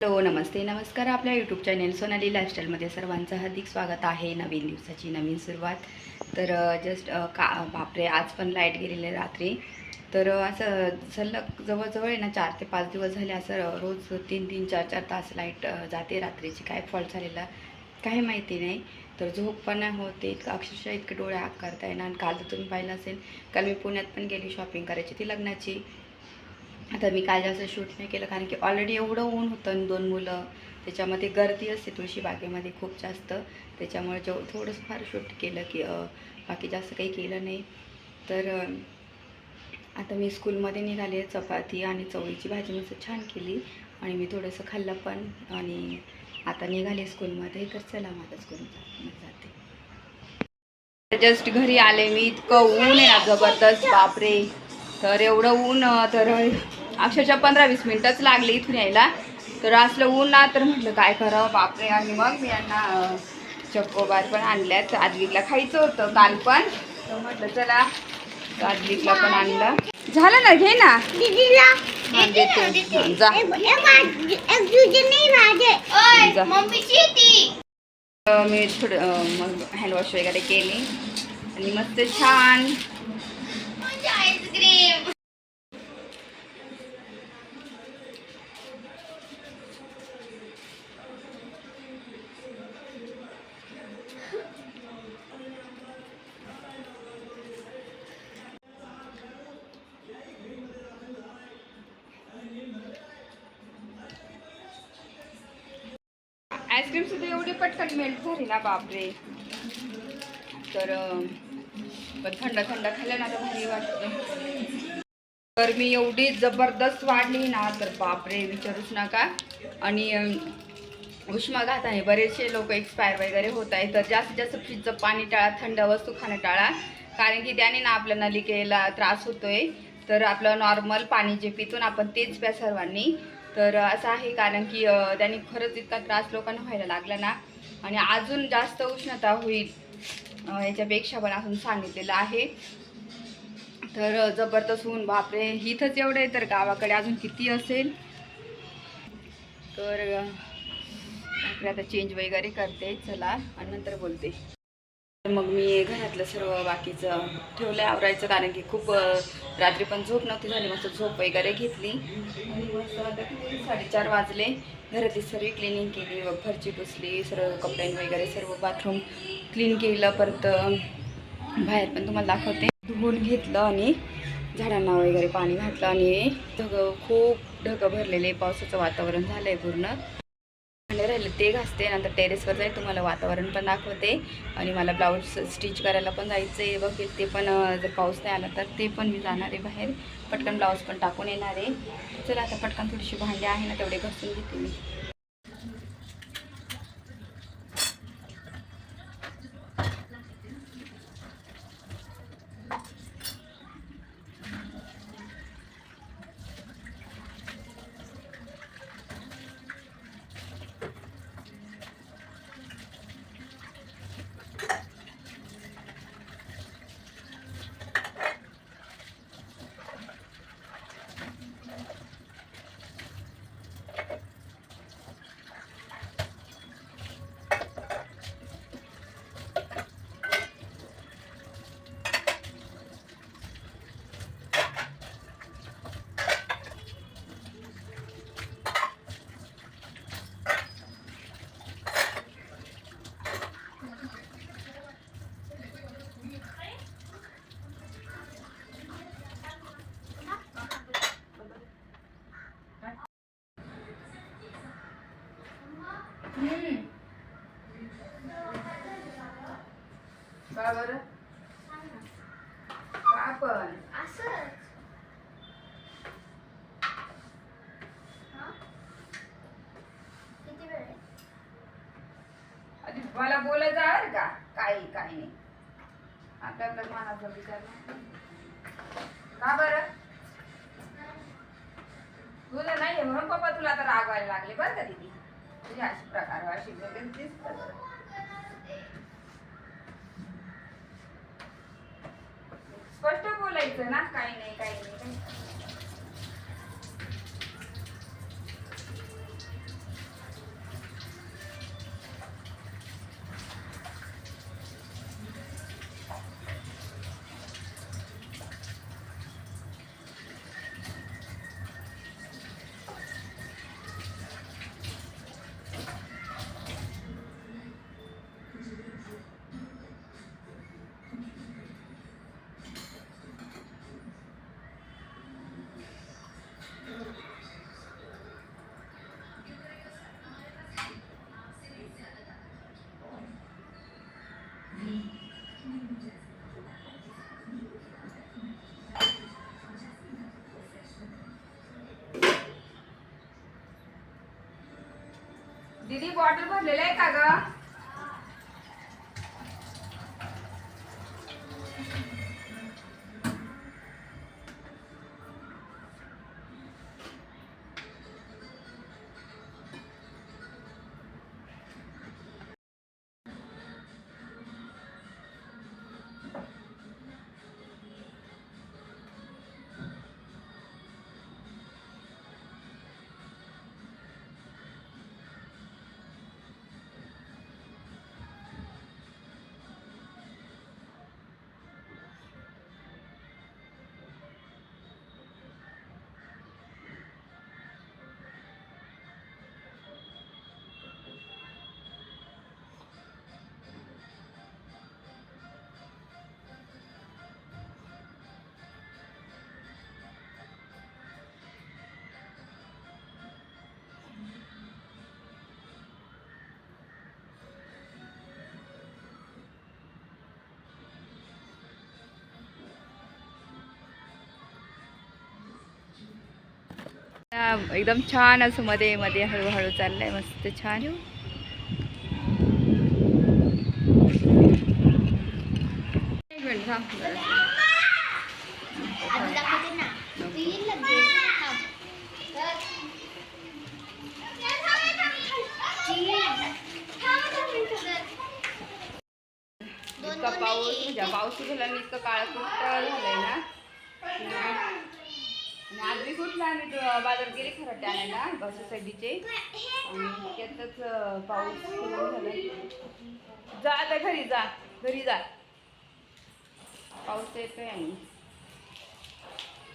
Hello नमस्ते नमस्कार. आपल्या YouTube channel Sonali लाईफस्टाईलमध्ये सर्वांचं हार्दिक स्वागत आहे. नवीन दिवसाची नवीन सुरुवात. तर जस्ट का बापरे आज पण लाइट गेलेली आहे रात्री. तर असं सलग जवळजवळ आहे ना चार ते पाच दिवस झाले असं रोज तीन तीन चार चार तास लाइट जाते रात्रीची. काय फॉल्ट झालेला काही माहिती नाही. तर झोप पण नाही होते. इतकं अक्षरशः इतके डोळे आग करता येणार आणि काल तर तुम्ही पाहिलं असेल काल मी पुण्यात पण गेली शॉपिंग करायची ती लग्नाची. आता मी काल जास्त शूट नाही केलं कारण की ऑलरेडी एवढं ऊन होतं आणि दोन मुलं. त्याच्यामध्ये गर्दी असते तुळशी बागेमध्ये खूप जास्त. त्याच्यामुळे जेव थोडंसं फार शूट केलं की बाकी जास्त काही केलं नाही. तर आता मी स्कूलमध्ये निघाले चपाती आणि चवळीची भाजी मस्त छान केली. आणि मी थोडंसं खाल्लं पण आणि आता निघाले स्कूलमध्ये. तर चला माझ्या स्कूलमध्ये जाते. जस्ट घरी आले मी. इतकं ऊन आहे ना जबरदस्त. बापरे. तर एवढं ऊन तर अक्षरशः पंधरा वीस मिनटंच लागले इथून यायला. तर असलं ऊन ना तर म्हटलं काय करावं? बापरे! आणि मग मी यांना चक्कोबार पण आणल्यात. आदविकला खायचं होतं काल पण. तर म्हटलं चला तर आदविकला पण आणलं. झालं ना घे ना. मी थोडं मग हँडवॉश वगैरे केली. आणि मस्त छान. आईस्क्रीम सुद्धा एवढी पटकन मेल्ट झाली ना बापरे. तर पण थंड थंड खाल्लं ना तर भारी वाटतं. तर मी एवढी जबरदस्त वाढली ना तर बापरे विचारूच नका. आणि उष्माघात आहे. बरेचसे लोक एक्सपायर वगैरे होत आहे तर जास्तीत जास्त फ्रीजचं पाणी टाळा थंड वस्तू खाणं टाळा. कारण की त्याने ना आपल्या नलिकेला त्रास होतोय. तर आपलं नॉर्मल पाणी जे पितो ना आपण तेच प्या सर्वांनी. तर असं आहे कारण की त्यांनी त्याने खरंच इतका त्रास लोकांना व्हायला लागला ना. आणि अजून जास्त उष्णता होईल याच्यापेक्षा पण अजून सांगितलेलं आहे. तर जबरदस्त होऊन बापरे! इथंच एवढं आहे तर गावाकडे अजून किती असेल? तर आता चेंज वगैरे करते चला आणि नंतर बोलते. मग मी घरातलं सर्व बाकीचं ठेवलं आवरायचं. कारण की खूप रात्री पण झोप नव्हती झाली मस्त झोप वगैरे घेतली. आणि मस्त आता साडेचार वाजले. घरातली सर्व क्लिनिंग केली व फरची पुसली सर्व कपड्यां वगैरे सर्व बाथरूम क्लीन केलं. परत बाहेर पण तुम्हाला दाखवते. धुवून घेतलं आणि झाडांना वगैरे पाणी घातलं. आणि ढगं खूप ढगं भरलेले पावसाचं वातावरण झालं आहे पूर्ण. भांडे राहिले ते घासते नंतर टेरेसवर जाईल तुम्हाला वातावरण पण दाखवते. आणि मला ब्लाऊज स्टिच करायला पण जायचं आहे बघेल ते पण जर पाऊस नाही आला तर ते पण मी जाणार आहे बाहेर. पटकन ब्लाऊज पण टाकून येणार आहे. चला आता पटकन थोडीशी भांडी आहे ना तेवढे घासून घेते मी का बरं का पण असंच किती वेळ आहे आधी मला बोलायचं आहे का? काही काही नाही. आपल्या आपल्या मनाचा विचार का बरं? तुझं नाहीये म्हणून पप्पा तुला आता रागवायला लागले बरं का दिदी? तुझी अशी प्रकार अशी वगैरे दिसतं स्पष्ट बोलायचं ना? काही नाही काही नाही काही नाही. दीदी बॉटल भरलेलं आहे का ग? एकदम छान असं मध्ये मध्ये हळूहळू चाललंय मस्त छान. पाऊस म्हणजे पाऊस झाला मी इतकं काळ कुट्ट झालंय ना. आजवी आम्ही बाजारात गेले खरं आणायला बस सोसायटीचे आणि त्यातच पाऊस जा आता घरी जा घरी जा. पाऊस येतोय आणि.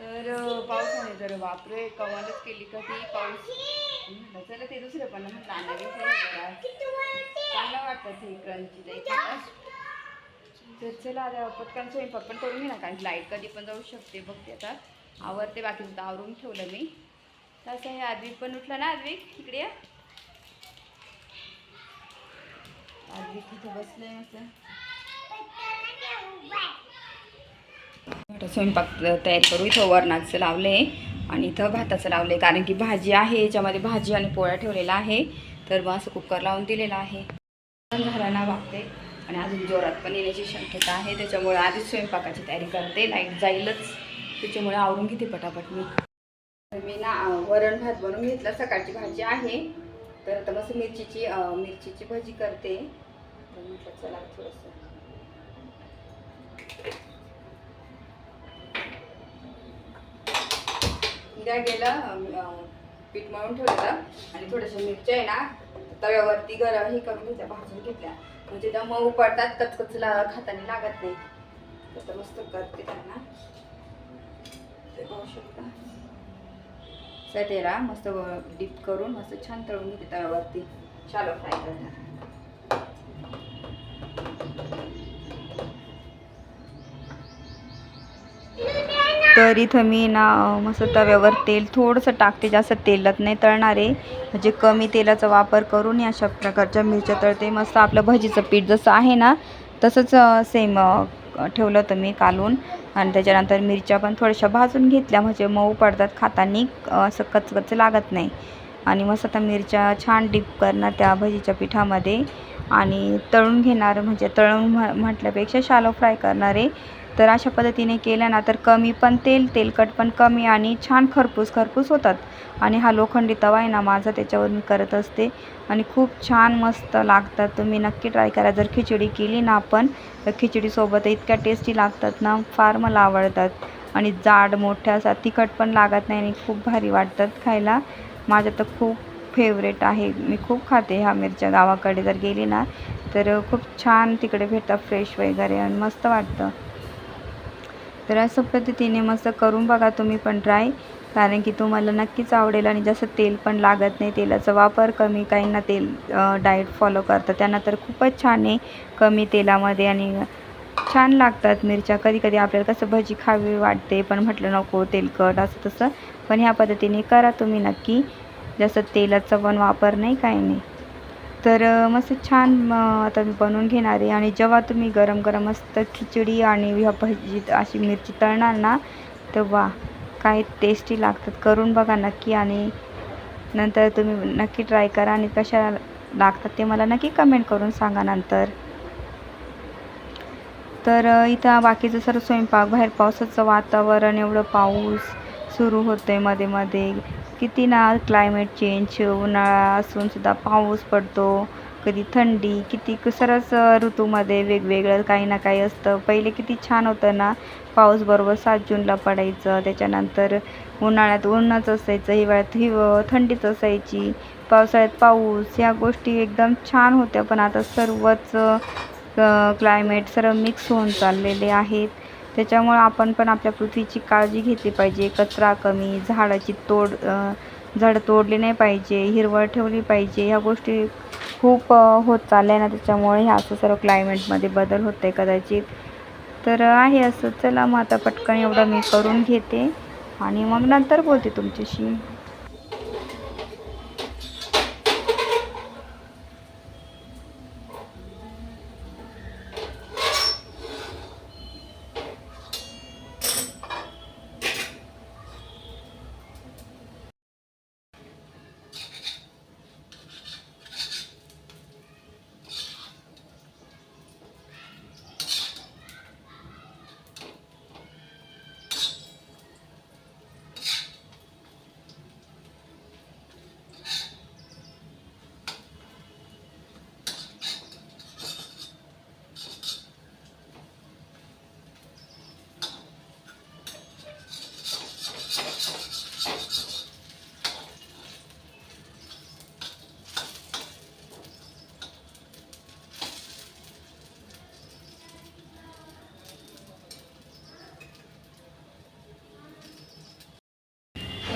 तर पाऊस पावसाने जर बापरे कमालच केली कधी पाऊस. चला ते दुसरं पण म्हटलं आणलं चांगलं वाटतं ते क्रंची तर चला आता पटकन स्वयंपाक पण करून घे ना कारण लाइट कधी पण जाऊ शकते बघते आता. आवरते बाकी तर आवरून ठेवलं मी. तसं हे आद्विक पण उठलं ना आद्विक इकडे या. आद्विक तिथे बसलंय असं. स्वयंपाक तयार करू. इथं वरणाचं आहे आणि इथं भाताचं लावले कारण की भाजी आहे याच्यामध्ये भाजी आणि पोळ्या ठेवलेला आहे. तर मग असं कुकर लावून दिलेला आहे. घराला ना वागते आणि अजून जोरात पण येण्याची शक्यता आहे. त्याच्यामुळे आधीच स्वयंपाकाची तयारी करते. लाइट जाईलच. त्याच्यामुळे आवरून घेते पटापट मी. तर मी ना वरण भात बनवून घेतला सकाळची भाजी आहे. तर आता मस्त मिरचीची मिरचीची भाजी करते. तर म्हटलं चला थोडंसं. काय गेलं पीठ मळून ठेवलेलं. आणि थोड्याशा मिरच्या आहे ना तव्यावरती गरम हे करून घेतल्या भाजून घेतल्या. म्हणजे त्या मऊ पडतात कचकचला खाताना लागत नाही. तर मस्त करते त्यांना. ते पाहू शकता सटेला मस्त डीप करून मस्त छान तळून घेते तव्यावरती. शालो फ्राय करणार तर इथं मी ना मस्त तव्यावर तेल थोडंसं टाकते जास्त तेलात नाही तळणार आहे. म्हणजे कमी तेलाचा वापर करून या अशा प्रकारच्या मिरच्या तळते. मस्त आपलं भजीचं पीठ जसं आहे ना तसंच सेम ठेवलं होतं मी कालून. आणि त्याच्यानंतर मिरच्या पण थोड्याशा भाजून घेतल्या म्हणजे मऊ पडतात खाताना असं कचकच लागत नाही. आणि मस्त आता मिरच्या छान डीप करणार त्या भजीच्या पिठामध्ये. आणि तळून घेणार म्हणजे तळून म्ह म्हटल्यापेक्षा शालो फ्राय करणार. आहे तर अशा पद्धतीने केलं ना तर कमी पण तेल तेलकट पण कमी आणि छान खरपूस खरपूस होतात. आणि हा लोखंडी तवा आहे ना माझा त्याच्यावर मी करत असते. आणि खूप छान मस्त लागतात. तुम्ही नक्की ट्राय करा. जर खिचडी केली ना आपण तर खिचडीसोबत इतक्या टेस्टी लागतात ना फार मला आवडतात. आणि जाड मोठ्या असा तिखट पण लागत नाही आणि खूप भारी वाटतात खायला. माझं तर खूप फेवरेट आहे. मी खूप खाते ह्या मिरच्या गावाकडे जर गेली ना तर खूप छान तिकडे भेटतात फ्रेश वगैरे आणि मस्त वाटतं. तर असं पद्धतीने मस्त करून बघा तुम्ही पण ट्राय कारण की तुम्हाला नक्कीच आवडेल आणि जास्त तेल पण लागत नाही तेलाचा वापर कमी काहींना तेल डाएट फॉलो करतात. त्यांना तर खूपच छान आहे कमी तेलामध्ये आणि छान लागतात मिरच्या. कधी कधी आपल्याला कसं भजी खावी वाटते पण म्हटलं नको तेलकट असं तसं. पण ह्या पद्धतीने करा तुम्ही नक्की. जास्त तेलाचा पण वापर नाही काही नाही. तर मस्त छान आता मी बनवून घेणार आहे. आणि जेव्हा तुम्ही गरम गरम मस्त खिचडी आणि ह्या भजी अशी मिरची तळणार ना तर वा काय टेस्टी लागतात करून बघा नक्की. आणि नंतर तुम्ही नक्की ट्राय करा आणि कशा लागतात ते मला नक्की कमेंट करून सांगा नंतर. तर इथं बाकीचं सर्व स्वयंपाक बाहेर पावसाचं वातावरण एवढं पाऊस सुरू होतं आहे मध्ये मध्ये. किती ना क्लायमेट चेंज उन्हाळा असून सुद्धा पाऊस पडतो कधी थंडी किती क- सर्वच ऋतूमध्ये वेगवेगळं काही ना काही असतं. पहिले किती छान होतं ना पाऊस बरोबर सात जूनला पडायचं त्याच्यानंतर उन्हाळ्यात ऊनच असायचं हिवाळ्यात हिव थंडीच असायची पावसाळ्यात पाऊस या गोष्टी एकदम छान होत्या. पण आता सर्वच क्लायमेट सर्व मिक्स होऊन चाललेले आहेत. त्याच्यामुळं आपण पण आपल्या पृथ्वीची काळजी घेतली पाहिजे. कचरा कमी झाडाची तोड झाडं तोडली नाही पाहिजे हिरवळ ठेवली पाहिजे ह्या गोष्टी खूप होत चालल्या ना त्याच्यामुळे ह्या असं सर्व क्लायमेटमध्ये बदल होत आहे कदाचित. तर आहे असं. चला मग आता पटकन एवढं मी करून घेते आणि मग नंतर बोलते तुमच्याशी.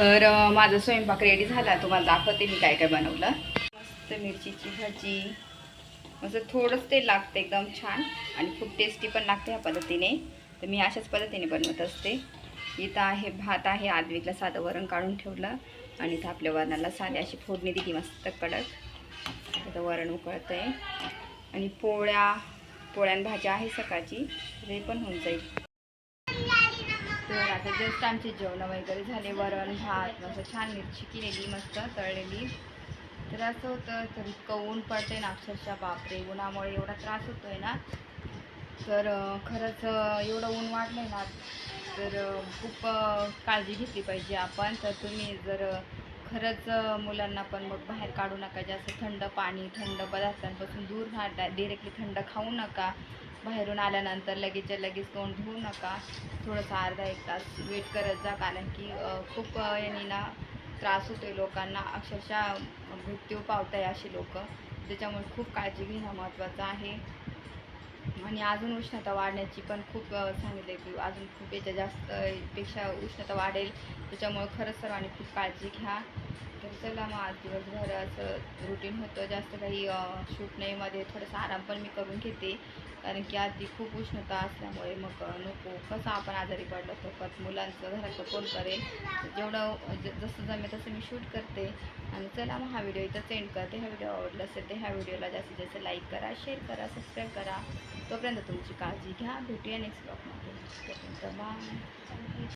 तर माझा स्वयंपाक रेडी झाला. तुम्हाला दाखवते मी काय काय बनवलं. मस्त मिरचीची भाजी. असं थोडंच तेल लागतं एकदम छान. आणि खूप टेस्टी पण लागते ह्या पद्धतीने. तर मी अशाच पद्धतीने बनवत असते. इथं आहे भात आहे आदवीकला साधं वरण काढून ठेवलं. आणि इथं आपल्या वरणाला साधी अशी फोडणी दिली मस्त कडक. आता वरण उकळतं आहे आणि पोळ्या पोळ्यान भाज्या आहे सकाळची. ते पण होऊन जाईल. तर आता जस्ट आमचे जेवण वगैरे झाले. वरण भात असं छान मिरची केलेली मस्त तळलेली. तर असं होतं तर इतकं ऊन पडते ना अक्षरशः बापरे! उन्हामुळे एवढा त्रास होतो आहे ना. तर खरंच एवढं ऊन वाढलं ना तर खूप काळजी घेतली पाहिजे आपण. तर तुम्ही जर खरंच मुलांना पण मग बाहेर काढू नका. जास्त थंड पाणी थंड पदार्थांपासून दूर राहा. डिरेक्टली थंड खाऊ नका. बाहेरून आल्यानंतर लगेचच्या लगेच तोंड धुवू नका. थोडंसं अर्धा एक तास वेट करत जा. कारण की खूप यांनी ना त्रास होतोय लोकांना. अक्षरशः मृत्यू पावताय अशी लोक. त्याच्यामुळे खूप काळजी घेणं महत्त्वाचं आहे. आणि अजून उष्णता वाढण्याची पण खूप सांगितलं की अजून खूप याच्या जास्त पेक्षा उष्णता वाढेल. त्याच्यामुळे खरंच सर्वांनी खूप काळजी घ्या. तर चला मग आज दिवसभर असं रुटीन होतं. जास्त काही शूट नाही. मध्ये थोडासा आराम पण मी करून घेते. कारण की आधी खूप उष्णता असल्यामुळे मग नको. कसं आपण आजारी पडलो तर परत मुलांचं घराचं कोण करेल? जेवढं ज- जसं जमेल तसं मी शूट करते. आणि चला मग हा व्हिडिओ इथं सेंड करते. हा व्हिडिओ आवडला असेल तर ह्या व्हिडिओला जास्तीत जास्त लाईक करा शेअर करा सबस्क्राईब करा. तोपर्यंत तुमची काळजी घ्या. भेटूया नेक्स्ट ब्लॉगमध्ये तोपर्यंत बाय